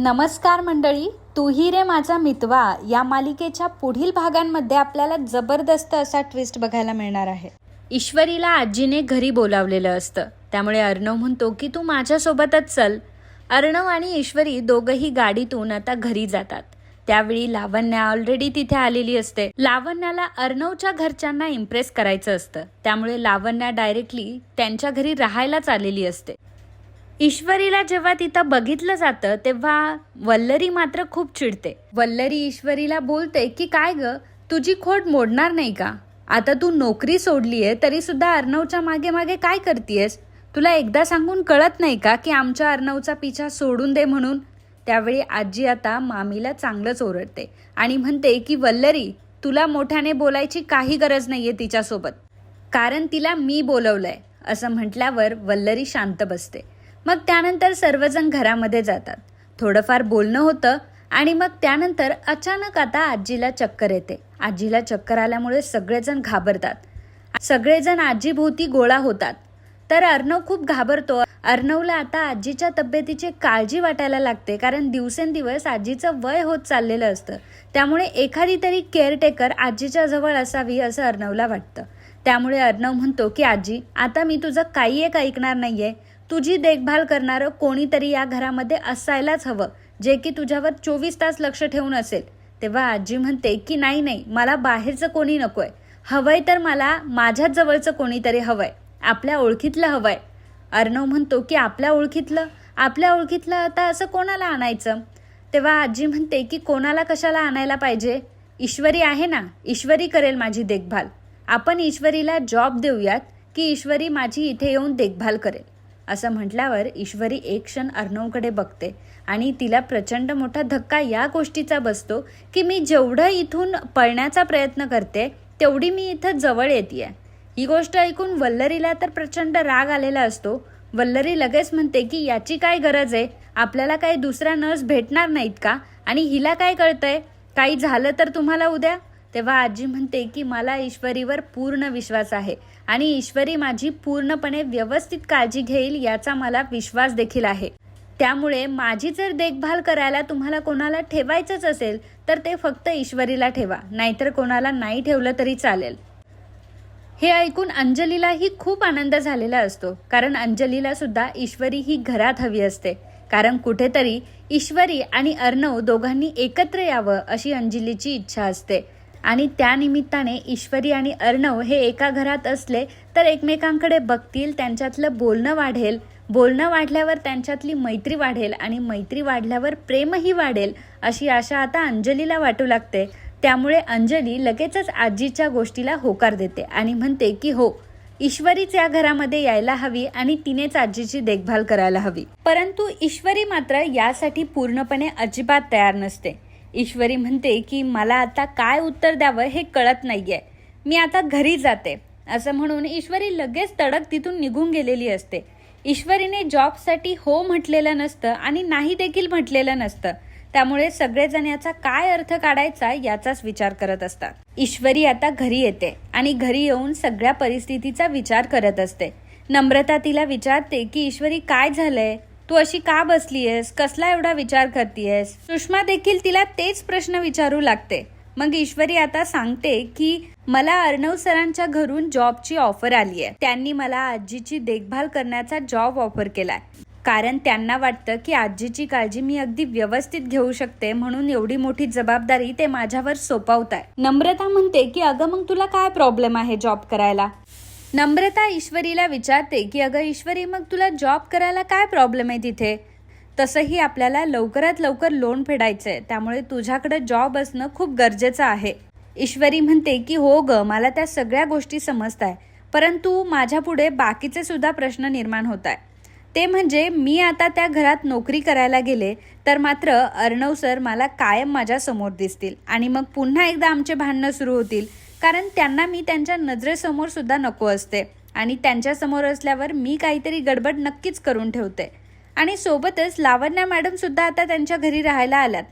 नमस्कार मंडळी तुही रे माझा मितवा. या मालिकेच्या पुढील भागांमध्ये आपल्याला जबरदस्त असा ट्विस्ट बघायला मिळणार आहे. ईश्वरीला आजीने घरी बोलावलेलं असतं. त्यामुळे अर्णव म्हणतो की तू माझ्यासोबतच चल. अर्णव आणि ईश्वरी दोघंही गाडीतून आता घरी जातात. त्यावेळी लावण्या ऑलरेडी तिथे आलेली असते. लावण्याला अर्णवच्या घरच्यांना इम्प्रेस करायचं असतं. त्यामुळे लावण्या डायरेक्टली त्यांच्या घरी राहायलाच आलेली असते. ईश्वरीला जेव्हा तिथं बघितलं जातं तेव्हा वल्लरी मात्र खूप चिडते. वल्लरी ईश्वरीला बोलते की काय ग तुझी खोट मोडणार नाही का? आता तू नोकरी सोडलीये तरी सुद्धा अर्णवच्या मागे मागे काय करतीयस? तुला एकदा सांगून कळत नाही का की आमच्या अर्णवचा पिछा सोडून दे म्हणून? त्यावेळी आजी आता मामीला चांगलंच ओरडते आणि म्हणते की वल्लरी तुला मोठ्याने बोलायची काही गरज नाहीये तिच्यासोबत. कारण तिला मी बोलवलंय असं म्हटल्यावर वल्लरी शांत बसते. मग त्यानंतर सर्वजण घरामध्ये जातात. थोडंफार बोलणं होतं आणि मग त्यानंतर अचानक आता आजीला चक्कर येते. आजीला चक्कर आल्यामुळे सगळेजण घाबरतात. सगळेजण आजीभोवती गोळा होतात. तर अर्णव खूप घाबरतो. अर्णवला आता आजीच्या तब्येतीची काळजी वाटायला लागते कारण दिवसेंदिवस आजीचं वय होत चाललेलं असतं. त्यामुळे एखादी तरी केअरटेकर आजीच्या जवळ असावी असं अर्णवला वाटतं. त्यामुळे अर्णव म्हणतो की आजी आता मी तुझं काही एक ऐकणार नाहीये? तुझी देखभाल करणारं कोणीतरी या घरामध्ये असायलाच हवं जे की तुझ्यावर चोवीस तास लक्ष ठेवून असेल. तेव्हा आजी म्हणते की नाही नाही मला बाहेरचं कोणी नकोय. हवंय तर मला माझ्याच जवळचं कोणीतरी हवंय. आपल्या ओळखीतलं हवंय. अर्णव म्हणतो की आपल्या ओळखीतलं? आपल्या ओळखीतलं आता असं कोणाला आणायचं? तेव्हा आजी म्हणते की कोणाला कशाला आणायला पाहिजे? ईश्वरी आहे ना ईश्वरी करेल माझी देखभाल. आपण ईश्वरीला जॉब देऊयात की ईश्वरी माझी इथे येऊन देखभाल करेल. असं म्हटल्यावर ईश्वरी एक क्षण अर्णवकडे बघते आणि तिला प्रचंड मोठा धक्का या गोष्टीचा बसतो की मी जेवढं इथून पळण्याचा प्रयत्न करते तेवढी मी इथं जवळ येते ही गोष्ट ऐकून वल्लरीला तर प्रचंड राग आलेला असतो. वल्लरी लगेच म्हणते की याची काय गरज आहे? आपल्याला काही दुसरा नर्स भेटणार नाहीत का? आणि हिला काय कळतंय? काही झालं तर तुम्हाला उद्या? तेव्हा आजी म्हणते की मला ईश्वरीवर पूर्ण विश्वास आहे आणि ईश्वरी माझी पूर्णपणे व्यवस्थित काळजी घेईल याचा मला विश्वास देखील आहे. त्यामुळे माझी जर देखभाल करायला तुम्हाला कोणाला ठेवायचंच असेल तर ते फक्त ईश्वरीला ठेवा नाहीतर कोणाला नाही ठेवलं तरी चालेल. हे ऐकून अंजलीलाही खूप आनंद झालेला असतो कारण अंजलीला सुद्धा ईश्वरी ही घरात हवी असते. कारण कुठेतरी ईश्वरी आणि अर्णव दोघांनी एकत्र यावं अशी अंजलीची इच्छा असते. आणि त्यानिमित्ताने ईश्वरी आणि अर्णव हे एका घरात असले तर एकमेकांकडे बघतील त्यांच्यातलं बोलणं वाढेल. बोलणं वाढल्यावर त्यांच्यातली मैत्री वाढेल आणि मैत्री वाढल्यावर प्रेमही वाढेल अशी आशा आता अंजलीला वाटू लागते. त्यामुळे अंजली लगेचच आजीच्या गोष्टीला होकार देते आणि म्हणते की हो ईश्वरीच या घरामध्ये यायला हवी आणि तिनेच आजीची देखभाल करायला हवी. परंतु ईश्वरी मात्र यासाठी पूर्णपणे अजिबात तयार नसते. ईश्वरी म्हणते की मला आता काय उत्तर द्यावं हे कळत नाहीये. मी आता घरी जाते. असं म्हणून ईश्वरी लगेच तडक तिथून निघून गेलेली असते. ईश्वरीने जॉबसाठी हो म्हटलेलं नसतं आणि नाही देखील म्हटलेलं नसतं. त्यामुळे सगळेजण याचा काय अर्थ काढायचा याचाच विचार करत असतात. ईश्वरी आता घरी येते आणि घरी येऊन सगळ्या परिस्थितीचा विचार करत असते. नम्रता तिला विचारते की ईश्वरी काय झालंय? तू अशी का बसलीयस? कसला एवढा विचार करतीयस? सुषमा देखील तिला तेच प्रश्न विचारू लागते. मग ईश्वरी आता सांगते की मला अर्णव सरांच्या घरून जॉबची ऑफर आली आहे त्यांनी मला आजीची देखभाल करण्याचा जॉब ऑफर केलाय. कारण त्यांना वाटतं की आजीची काळजी मी अगदी व्यवस्थित घेऊ शकते म्हणून एवढी मोठी जबाबदारी ते माझ्यावर सोपवत आहे नम्रता म्हणते की अगं मग तुला काय प्रॉब्लेम आहे जॉब करायला? नम्रता ईश्वरीला विचारते की अगं ईश्वरी मग तुला जॉब करायला काय प्रॉब्लेम आहे तिथे? तसंही आपल्याला लवकरात लवकर लोन फेडायचं आहे त्यामुळे तुझ्याकडे जॉब असणं खूप गरजेचं आहे. ईश्वरी म्हणते की हो ग मला त्या सगळ्या गोष्टी समजत आहे परंतु माझ्या पुढे बाकीचे सुद्धा प्रश्न निर्माण होत आहे ते म्हणजे मी आता त्या घरात नोकरी करायला गेले तर मात्र अर्णव सर मला कायम माझ्यासमोर दिसतील आणि मग पुन्हा एकदा आमचे भांडणं सुरू होतील. कारण त्यांना मी त्यांच्या नजरेसमोर सुद्धा नको असते. आणि त्यांच्यासमोर असल्यावर मी काहीतरी गडबड नक्कीच करून ठेवते. आणि सोबतच लावण्या मॅडम सुद्धा आता त्यांच्या घरी राहायला आल्यात.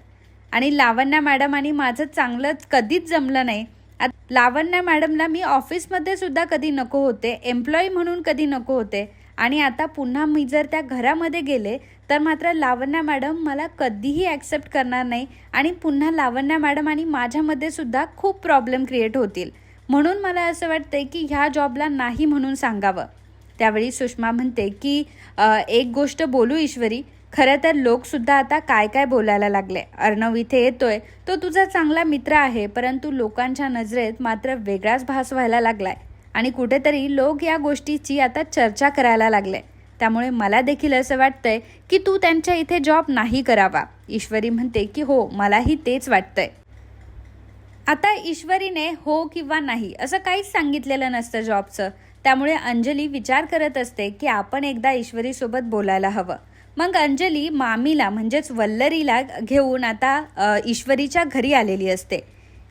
आणि लावण्या मॅडम आणि माझं चांगलंच कधीच जमलं नाही. लावण्या मॅडमला मी ऑफिसमध्ये सुद्धा कधी नको होते. एम्प्लॉई म्हणून कधी नको होते. आणि आता पुन्हा मी जर त्या घरामध्ये गेले तर मात्र लावण्या मॅडम मला कधीही ॲक्सेप्ट करणार नाही आणि पुन्हा लावण्या मॅडम आणि माझ्यामध्ये सुद्धा खूप प्रॉब्लेम क्रिएट होतील. म्हणून मला असं वाटतंय की ह्या जॉबला नाही म्हणून सांगावं. त्यावेळी सुषमा म्हणते की एक गोष्ट बोलू ईश्वरी खरं तर लोकसुद्धा आता काय काय बोलायला लागले. अर्णव इथे येतोय तो तुझा चांगला मित्र आहे परंतु लोकांच्या नजरेत मात्र वेगळाच भास व्हायला लागलाय. आणि कुठेतरी लोक या गोष्टीची आता चर्चा करायला लागले. त्यामुळे मला देखील असं वाटतंय की तू त्यांच्या इथे जॉब नाही करावा. ईश्वरी म्हणते की हो मलाही तेच वाटतंय. आता ईश्वरीने हो किंवा नाही असं काहीच सांगितलेलं नसतं जॉबचं. त्यामुळे अंजली विचार करत असते की आपण एकदा ईश्वरीसोबत बोलायला हवं. मग अंजली मामीला म्हणजेच वल्लरीला घेऊन आता ईश्वरीच्या घरी आलेली असते.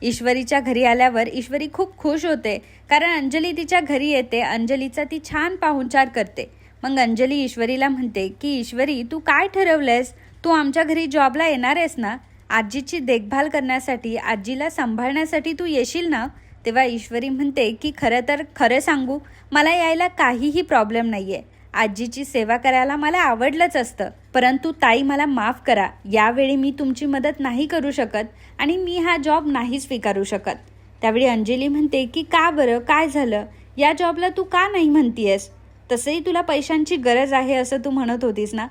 ईश्वरीच्या घरी आल्यावर ईश्वरी खूप खुश होते कारण अंजली तिच्या घरी येते अंजलीचा ती छान पाहुणचार करते. मग अंजली ईश्वरीला म्हणते की ईश्वरी तू काय ठरवलंयस? तू आमच्या घरी जॉबला येणार आहेस ना? आजीची देखभाल करण्यासाठी आजीला सांभाळण्यासाठी तू येशील ना? तेव्हा ईश्वरी म्हणते की खरं तर खरं सांगू मला यायला काहीही प्रॉब्लेम नाही आहे आजीची सेवा करायला मला आवडलंच असतं. परंतु ताई मला माफ करा. यावेळी मी तुमची मदत नाही करू शकत आणि मी हा जॉब नाही स्वीकारू शकत. त्यावेळी अंजली म्हणते की का बरं? काय झालं? या जॉबला तू का नाही म्हणतीयस? तसंही तुला पैशांची गरज आहे असं तू म्हणत होतीस ना?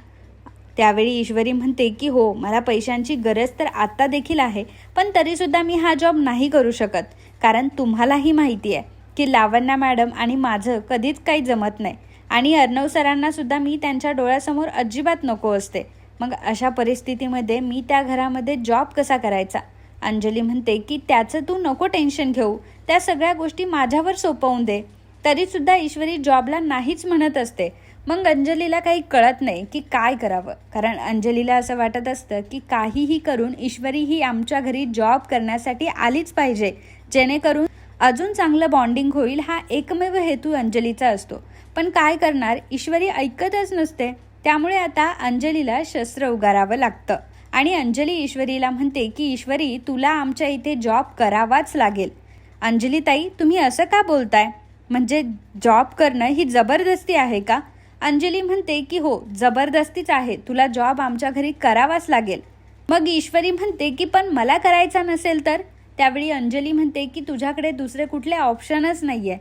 त्यावेळी ईश्वरी म्हणते की हो मला पैशांची गरज तर आत्ता देखील आहे पण तरीसुद्धा मी हा जॉब नाही करू शकत. कारण तुम्हालाही माहिती आहे की लावण्या मॅडम आणि माझं कधीच काही जमत नाही. आणि अर्णव सरांनासुद्धा मी त्यांच्या डोळ्यासमोर अजिबात नको असते. मग अशा परिस्थितीमध्ये मी त्या घरामध्ये जॉब कसा करायचा? अंजली म्हणते की त्याचं तू नको टेन्शन घेऊ. त्या सगळ्या गोष्टी माझ्यावर सोपवून दे. तरीसुद्धा ईश्वरी जॉबला नाहीच म्हणत असते. मग अंजलीला काही कळत नाही की काय करावं. कारण अंजलीला असं वाटत असतं की काहीही करून ईश्वरी ही आमच्या घरी जॉब करण्यासाठी आलीच पाहिजे. जेणेकरून अजून चांगलं बॉन्डिंग होईल हा एकमेव हेतू अंजलीचा असतो. पण काय करणार? ईश्वरी ऐकतच नसते. त्यामुळे आता अंजलीला शस्त्र उगारावं लागतं. आणि अंजली ईश्वरीला म्हणते की ईश्वरी तुला आमच्या इथे जॉब करावाच लागेल. अंजली ताई तुम्ही असं का बोलताय? म्हणजे जॉब करणं ही जबरदस्ती आहे का? अंजली म्हणते की हो जबरदस्तीच आहे. तुला जॉब आमच्या घरी करावाच लागेल. मग ईश्वरी म्हणते की पण मला करायचा नसेल तर? त्यावेळी अंजली म्हणते की तुझ्याकडे दुसरे कुठले ऑप्शनच नाही आहे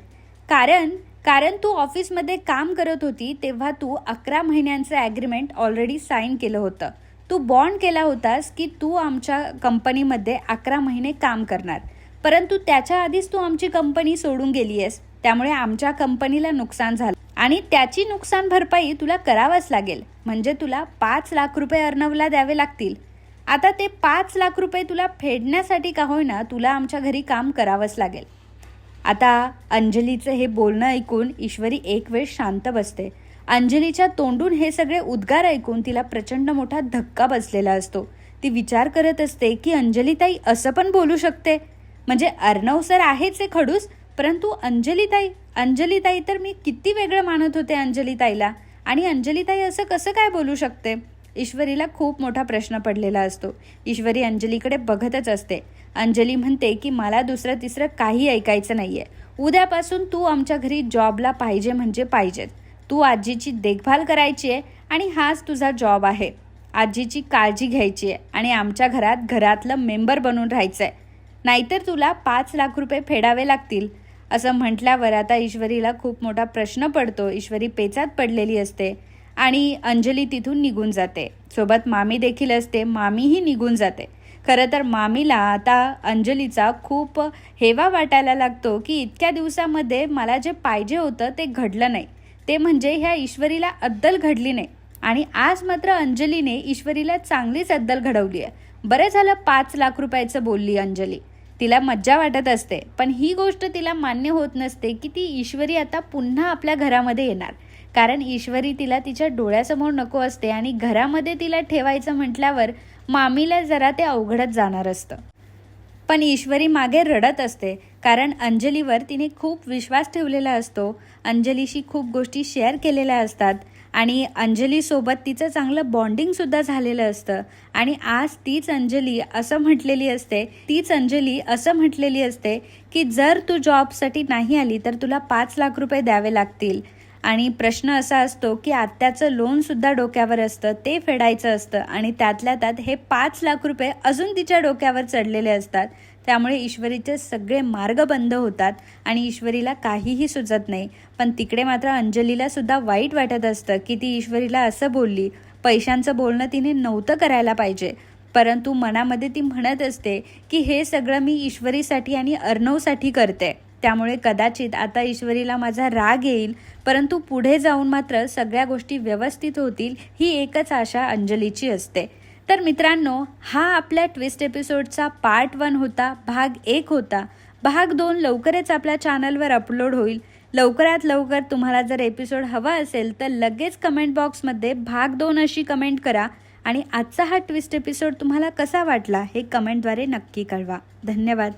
कारण कारण तू ऑफिसमध्ये काम करत होती तेव्हा तू अकरा महिन्यांचं ॲग्रीमेंट ऑलरेडी साईन केलं होतं. तू बॉन्ड केला होतास की तू आमच्या कंपनीमध्ये अकरा महिने काम करणार. परंतु त्याच्या आधीच तू आमची कंपनी सोडून गेली आहेस. त्यामुळे आमच्या कंपनीला नुकसान झालं. आणि त्याची नुकसान भरपाई तुला करावंच लागेल. म्हणजे तुला पाच लाख रुपये अर्नवला द्यावे लागतील. आता ते पाच लाख रुपये तुला फेडण्यासाठी का होईना तुला आमच्या घरी काम करावंच लागेल. आता अंजलीचं हे बोलणं ऐकून ईश्वरी एक वेळ शांत बसते. अंजलीच्या तोंडून हे सगळे उद्गार ऐकून तिला प्रचंड मोठा धक्का बसलेला असतो. ती विचार करत असते की अंजलीताई असं पण बोलू शकते? म्हणजे अर्णव सर आहेच हे खडूस परंतु अंजलीताई अंजलीताई तर मी किती वेगळं मानत होते अंजलीताईला. आणि अंजलीताई असं कसं काय बोलू शकते? ईश्वरीला खूप मोठा प्रश्न पडलेला असतो. ईश्वरी अंजलीकडे बघतच असते. अंजली म्हणते की मला दुसरं तिसरं काही ऐकायचं नाही आहे उद्यापासून तू आमच्या घरी जॉबला पाहिजे म्हणजे पाहिजेत. तू आजीची देखभाल करायची आहे आणि हाच तुझा जॉब आहे. आजीची काळजी घ्यायची आहे आणि आमच्या घरात घरातलं मेंबर बनून राहायचं आहे नाहीतर तुला पाच लाख रुपये फेडावे लागतील. असं म्हटल्यावर आता ईश्वरीला खूप मोठा प्रश्न पडतो. ईश्वरी पेचात पडलेली असते. आणि अंजली तिथून निघून जाते. सोबत मामी देखील असते. मामीही निघून जाते. खरं तर मामीला आता अंजलीचा खूप हेवा वाटायला लागतो की इतक्या दिवसामध्ये मला जे पाहिजे होतं ते घडलं नाही. ते म्हणजे ह्या ईश्वरीला अद्दल घडली नाही. आणि आज मात्र अंजलीने ईश्वरीला चांगलीच अद्दल घडवली आहे. बरं झालं पाच लाख रुपयाचं बोलली अंजली. तिला मज्जा वाटत असते. पण ही गोष्ट तिला मान्य होत नसते की ती ईश्वरी आता पुन्हा आपल्या घरामध्ये येणार. कारण ईश्वरी तिला तिच्या डोळ्यासमोर नको असते आणि घरामध्ये तिला ठेवायचं म्हटल्यावर मामीला जरा ते अवघडच जाणार असतं. पण ईश्वरी मागे रडत असते कारण अंजलीवर तिने खूप विश्वास ठेवलेला असतो. अंजलीशी खूप गोष्टी शेअर केलेल्या असतात आणि अंजलीसोबत तिचं चांगलं बॉन्डिंगसुद्धा झालेलं असतं. आणि आज तीच अंजली असं म्हटलेली असते तीच अंजली असं म्हटलेली असते की जर तू जॉबसाठी नाही आली तर तुला पाच लाख रुपये द्यावे लागतील. आणि प्रश्न असा असतो की आत्याचं लोनसुद्धा डोक्यावर असतं ते फेडायचं असतं आणि त्यातल्या त्यात हे पाच लाख रुपये अजून तिच्या डोक्यावर चढलेले असतात. त्यामुळे ईश्वरीचे सगळे मार्ग बंद होतात आणि ईश्वरीला काहीही सुचत नाही. पण तिकडे मात्र अंजलीला सुद्धा वाईट वाटत असतं की ती ईश्वरीला असं बोलली. पैशांचं बोलणं तिने नव्हतं करायला पाहिजे. परंतु मनामध्ये ती म्हणत असते की हे सगळं मी ईश्वरीसाठी आणि अर्णवसाठी करते. त्यामुळे कदाचित आता ईश्वरीला माझा राग येईल परंतु पुढे जाऊन मात्र सगळ्या गोष्टी व्यवस्थित होतील ही एकच आशा अंजलीची असते. तर मित्रांनो हा आपल्या ट्विस्ट एपिसोडचा पार्ट वन होता भाग एक होता. भाग दोन लवकरच आपल्या चॅनलवर अपलोड होईल. लवकरात लवकर तुम्हाला जर एपिसोड हवा असेल तर लगेच कमेंट बॉक्समध्ये भाग दोन अशी कमेंट करा आणि आजचा हा ट्विस्ट एपिसोड तुम्हाला कसा वाटला हे कमेंटद्वारे नक्की कळवा. धन्यवाद.